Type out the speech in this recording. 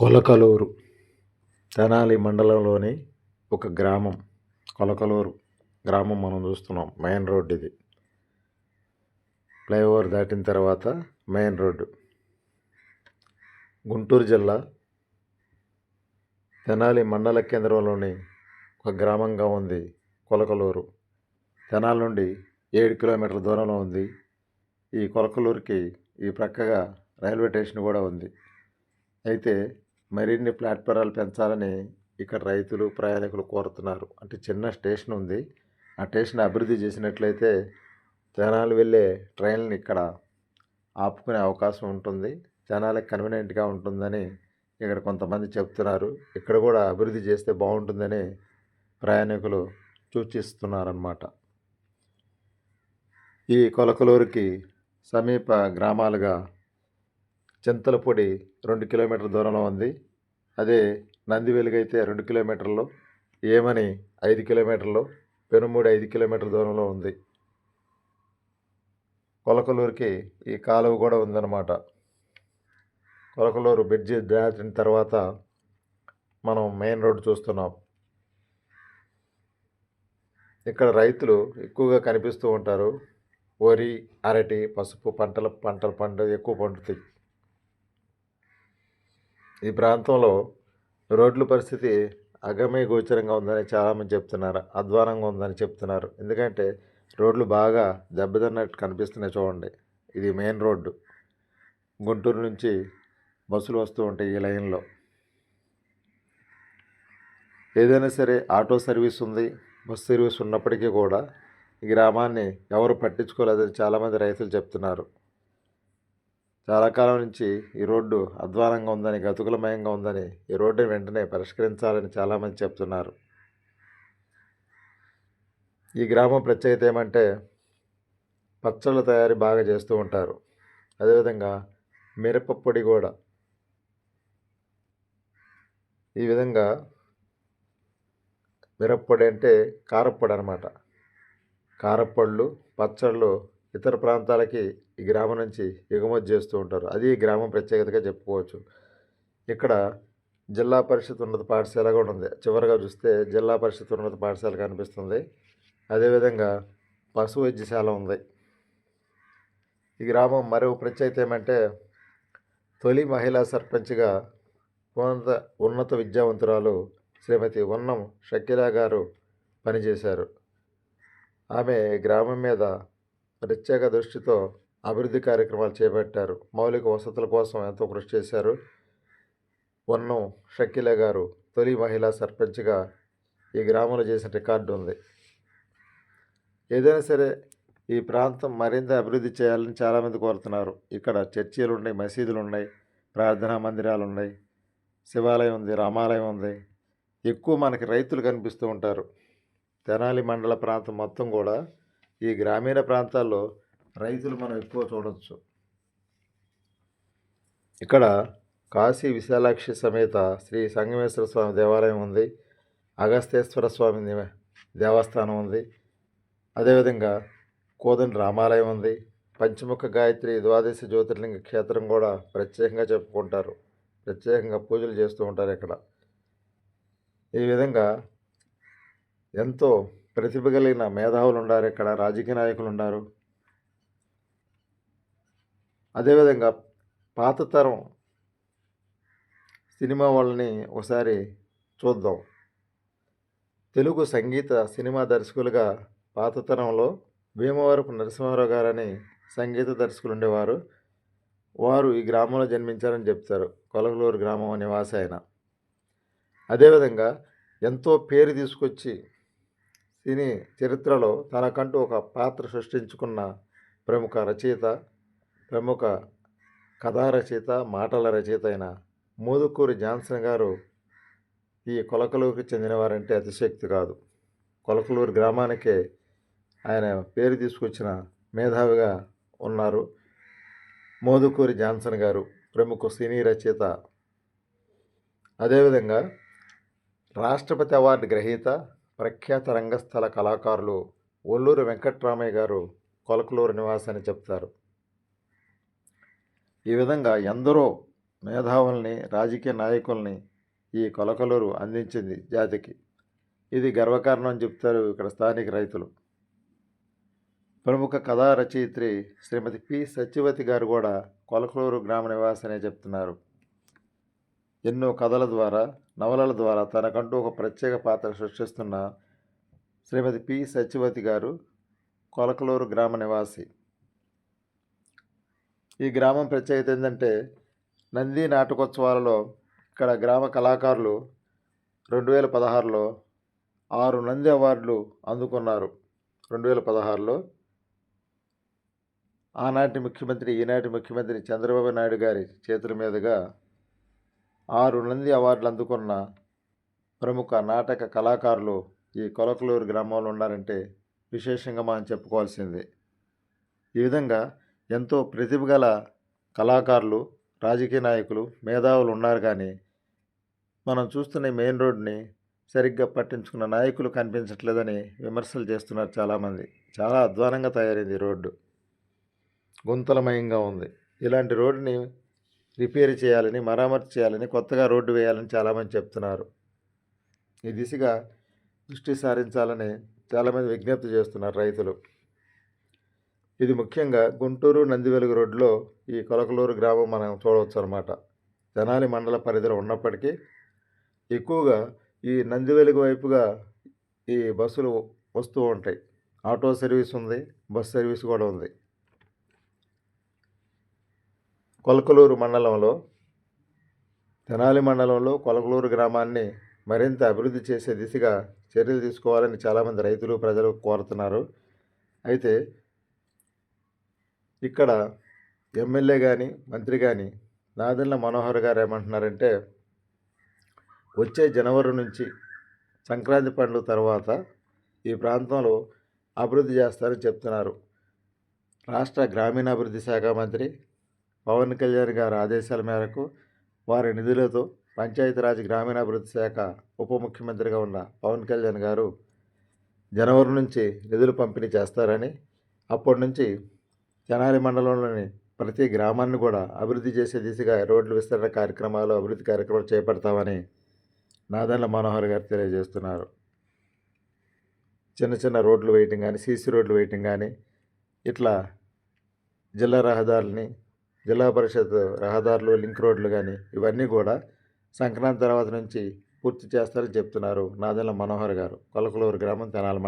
కొలకలూరు తెనాలి మండలంలోని ఒక గ్రామం. కొలకలూరు గ్రామం మనం చూస్తున్నాం. మెయిన్ రోడ్ ఇది. ఫ్లైఓవర్ దాటిన తర్వాత మెయిన్ రోడ్డు గుంటూరు జిల్లా తెనాలి మండల కేంద్రంలోని ఒక గ్రామంగా ఉంది కొలకలూరు. తెనాలి నుండి ఏడు కిలోమీటర్ల దూరంలో ఉంది. ఈ కొలకలూరుకి ఈ ప్రక్కగా రైల్వే స్టేషన్ కూడా ఉంది. అయితే మరిన్ని ప్లాట్ఫారాలు పెంచాలని ఇక్కడ రైతులు ప్రయాణికులు కోరుతున్నారు. అంటే చిన్న స్టేషన్ ఉంది. ఆ స్టేషన్ అభివృద్ధి చేసినట్లయితే జనాలు వెళ్ళే ట్రైన్లు ఇక్కడ ఆపుకునే అవకాశం ఉంటుంది. జనాలకు కన్వీనియంట్గా ఉంటుందని ఇక్కడ కొంతమంది చెప్తున్నారు. ఇక్కడ కూడా అభివృద్ధి చేస్తే బాగుంటుందని ప్రయాణికులు సూచిస్తున్నారన్నమాట. ఈ కొలకలూరుకి సమీప గ్రామాలుగా చింతలపొడి రెండు కిలోమీటర్ల దూరంలో ఉంది. అదే నందివెలుగైతే రెండు కిలోమీటర్లు ఏమని ఐదు కిలోమీటర్లు పెనుమూడి ఐదు కిలోమీటర్ల దూరంలో ఉంది. కొలకలూరుకి ఈ కాలువ కూడా ఉందన్నమాట. కొలకలూరు బ్రిడ్జి దాటిన తర్వాత మనం మెయిన్ రోడ్ చూస్తున్నాం. ఇక్కడ రైతులు ఎక్కువగా కనిపిస్తూ ఉంటారు. వరి అరటి పసుపు పంటల పంటల పంట ఎక్కువ పండుతాయి. ఈ ప్రాంతంలో రోడ్ల పరిస్థితి అగమ్య గోచరంగా ఉందని చాలామంది చెప్తున్నారు అధ్వానంగా ఉందని చెప్తున్నారు. ఎందుకంటే రోడ్లు బాగా దెబ్బతిన్నట్టు కనిపిస్తున్నాయి చూడండి. ఇది మెయిన్ రోడ్డు. గుంటూరు నుంచి బస్సులు వస్తూ ఉంటాయి ఈ లైన్లో. ఏదైనా సరే ఆటో సర్వీస్ ఉంది బస్ సర్వీస్ ఉన్నప్పటికీ కూడా ఈ గ్రామాన్ని ఎవరు పట్టించుకోలేదని చాలామంది రైతులు చెప్తున్నారు. చాలా కాలం నుంచి ఈ రోడ్డు అధ్వానంగా ఉందని గతుకులమయంగా ఉందని ఈ రోడ్డుని వెంటనే పరిష్కరించాలని చాలామంది చెప్తున్నారు. ఈ గ్రామం ప్రత్యేకత ఏమంటే పచ్చళ్ళ తయారీ బాగా చేస్తూ ఉంటారు. అదేవిధంగా మిరప పొడి కూడా. ఈ విధంగా మిరప్పొడి అంటే కారప్పొడి అనమాట కారప్పొళ్ళు పచ్చళ్ళు ఇతర ప్రాంతాలకి ఈ గ్రామం నుంచి ఎగుమతి చేస్తూ ఉంటారు. అది ఈ గ్రామం ప్రత్యేకతగా చెప్పుకోవచ్చు. ఇక్కడ జిల్లా పరిషత్ ఉన్నత పాఠశాల కూడా ఉంది. చివరిగా చూస్తే జిల్లా పరిషత్ ఉన్నత పాఠశాల కనిపిస్తుంది. అదేవిధంగా పశు వైద్యశాల ఉంది. ఈ గ్రామం మరో ప్రత్యేకత ఏమంటే తొలి మహిళా సర్పంచ్గా ఉన్నత ఉన్నత విద్యావంతురాలు శ్రీమతి ఉన్నం షకీలా గారు పనిచేశారు. ఆమె గ్రామం మీద ప్రత్యేక దృష్టితో అభివృద్ధి కార్యక్రమాలు చేపట్టారు. మౌలిక వసతుల కోసం ఎంతో కృషి చేశారు. ఉన్నం షకీల గారు తొలి మహిళా సర్పంచ్గా ఈ గ్రామంలో చేసిన రికార్డు ఉంది. ఏదైనా సరే ఈ ప్రాంతం మరింత అభివృద్ధి చేయాలని చాలామంది కోరుతున్నారు. ఇక్కడ చర్చీలు ఉన్నాయి మసీదులు ఉన్నాయి ప్రార్థనా మందిరాలు ఉన్నాయి శివాలయం ఉంది రామాలయం ఉంది. ఎక్కువ మనకి రైతులు కనిపిస్తూ ఉంటారు. తెనాలి మండల ప్రాంతం మొత్తం కూడా ఈ గ్రామీణ ప్రాంతాల్లో రైతులు మనం ఎక్కువ చూడవచ్చు ఇక్కడ కాశీ విశాలాక్షి సమేత శ్రీ సంగమేశ్వర స్వామి దేవాలయం ఉంది. అగస్తేశ్వర స్వామి దేవస్థానం ఉంది. అదేవిధంగా కోదండ రామాలయం ఉంది. పంచముఖ గాయత్రి ద్వాదశ జ్యోతిర్లింగ క్షేత్రం కూడా ప్రత్యేకంగా చెప్పుకుంటారు. ప్రత్యేకంగా పూజలు చేస్తూ ఉంటారు ఇక్కడ. ఈ విధంగా ఎంతో ప్రతిభ కలిగిన మేధావులు ఉన్నారు ఇక్కడ రాజకీయ నాయకులు ఉన్నారు అదేవిధంగా పాత తరం సినిమా వాళ్ళని ఒకసారి చూద్దాం. తెలుగు సంగీత సినిమా దర్శకులుగా పాత తరంలో భీమవరపు నరసింహారావు గారని సంగీత దర్శకులు ఉండేవారు. వారు ఈ గ్రామంలో జన్మించారని చెప్తారు. కొలగలూరు గ్రామం నివాసి ఆయన. అదేవిధంగా ఎంతో పేరు తీసుకొచ్చి సినీ చరిత్రలో తనకంటూ ఒక పాత్ర సృష్టించుకున్న ప్రముఖ రచయిత ప్రముఖ కథా రచయిత మాటల రచయిత అయిన మోదుకూరి జాన్సన్ గారు ఈ కొలకలూరుకి చెందినవారంటే అతిశక్తి కాదు. కొలకలూరు గ్రామానికే ఆయన పేరు తీసుకొచ్చిన మేధావిగా ఉన్నారు మోదుకూరి జాన్సన్ గారు ప్రముఖ సినీ రచయిత. అదేవిధంగా రాష్ట్రపతి అవార్డు గ్రహీత ప్రఖ్యాత రంగస్థల కళాకారులు ఒల్లూరు వెంకట్రామయ్య గారు కొలకలూరు నివాసాన్ని అని చెప్తారు ఈ విధంగా ఎందరో మేధావుల్ని రాజకీయ నాయకుల్ని ఈ కొలకలూరు అందించింది జాతికి. ఇది గర్వకారణం అని చెప్తారు ఇక్కడ స్థానిక రైతులు. ప్రముఖ కథా రచయిత్రి శ్రీమతి పి. సత్యవతి గారు కూడా కొలకలూరు గ్రామ నివాసనే చెప్తున్నారు ఎన్నో కథల ద్వారా నవలల ద్వారా తనకంటూ ఒక ప్రత్యేక పాత్ర సృష్టిస్తున్న శ్రీమతి పి. సత్యవతి గారు కొలకలూరు గ్రామ నివాసి. ఈ గ్రామం ప్రత్యేకత ఏంటంటే నంది నాటకోత్సవాలలో ఇక్కడ గ్రామ కళాకారులు రెండు వేల పదహారులో ఆరు నంది అవార్డులు అందుకున్నారు. రెండు వేల పదహారులో ఆనాటి ముఖ్యమంత్రి ఈనాటి ముఖ్యమంత్రి చంద్రబాబు నాయుడు గారి చేతుల మీదుగా ఆరు నంది అవార్డులు అందుకున్న ప్రముఖ నాటక కళాకారులు ఈ కొలకలూరు గ్రామంలో ఉన్నారంటే విశేషంగా మనం చెప్పుకోవాల్సింది. ఈ విధంగా ఎంతో ప్రతిభ గల కళాకారులు రాజకీయ నాయకులు మేధావులు ఉన్నారు కానీ మనం చూస్తున్న మెయిన్ రోడ్ని సరిగ్గా పట్టించుకున్న నాయకులు కనిపించట్లేదని విమర్శలు చేస్తున్నారు చాలామంది. చాలా అధ్వానంగా తయారైంది రోడ్డు. గుంతలమయంగా ఉంది. ఇలాంటి రోడ్డుని రిపేర్ చేయాలని మరామతు చేయాలని కొత్తగా రోడ్డు వేయాలని చాలామంది చెప్తున్నారు. ఈ దిశగా దృష్టి సారించాలని చాలామంది విజ్ఞప్తి చేస్తున్నారు రైతులు. ఇది ముఖ్యంగా గుంటూరు నందివెలుగు రోడ్లో ఈ కొలకలూరు గ్రామం మనం చూడవచ్చు అనమాట జనాలి మండల పరిధిలో ఉన్నప్పటికీ ఎక్కువగా ఈ నందివెలుగు వైపుగా ఈ బస్సులు వస్తూ ఉంటాయి. ఆటో సర్వీస్ ఉంది బస్ సర్వీస్ కూడా ఉంది. కొలకలూరు మండలంలో తెనాలి మండలంలో కొలకలూరు గ్రామాన్ని మరింత అభివృద్ధి చేసే దిశగా చర్యలు తీసుకోవాలని చాలామంది రైతులు ప్రజలు కోరుతున్నారు. అయితే ఇక్కడ ఎమ్మెల్యే కానీ మంత్రి కానీ నాదెళ్ళ మనోహర్ గారు ఏమంటున్నారంటే వచ్చే జనవరి నుంచి సంక్రాంతి పండుగ తర్వాత ఈ ప్రాంతంలో అభివృద్ధి చేస్తారని చెప్తున్నారు. రాష్ట్ర గ్రామీణాభివృద్ధి శాఖ మంత్రి పవన్ కళ్యాణ్ గారి ఆదేశాల మేరకు వారి నిధులతో పంచాయతీరాజ్ గ్రామీణాభివృద్ధి శాఖ ఉప ముఖ్యమంత్రిగా ఉన్న పవన్ కళ్యాణ్ గారు జనవరి నుంచి నిధులు పంపిణీ చేస్తారని అప్పటి నుంచి తెనాలి మండలంలోని ప్రతి గ్రామాన్ని కూడా అభివృద్ధి చేసే దిశగా రోడ్లు విస్తరణ కార్యక్రమాలు అభివృద్ధి కార్యక్రమాలు చేపడతామని నాదన్ల మనోహర్ గారు తెలియజేస్తున్నారు. చిన్న చిన్న రోడ్లు వేయటం కానీ సీసీ రోడ్లు వేయటం కానీ ఇట్లా జిల్లా రహదారులని జిల్లా పరిషత్ రహదారులు లింక్ రోడ్లు కానీ ఇవన్నీ కూడా సంక్రాంతి తర్వాత నుంచి పూర్తి చేస్తారని చెప్తున్నారు నాదెల్ల మనోహర్ గారు కొలకలూరు గ్రామం తెనాలమండ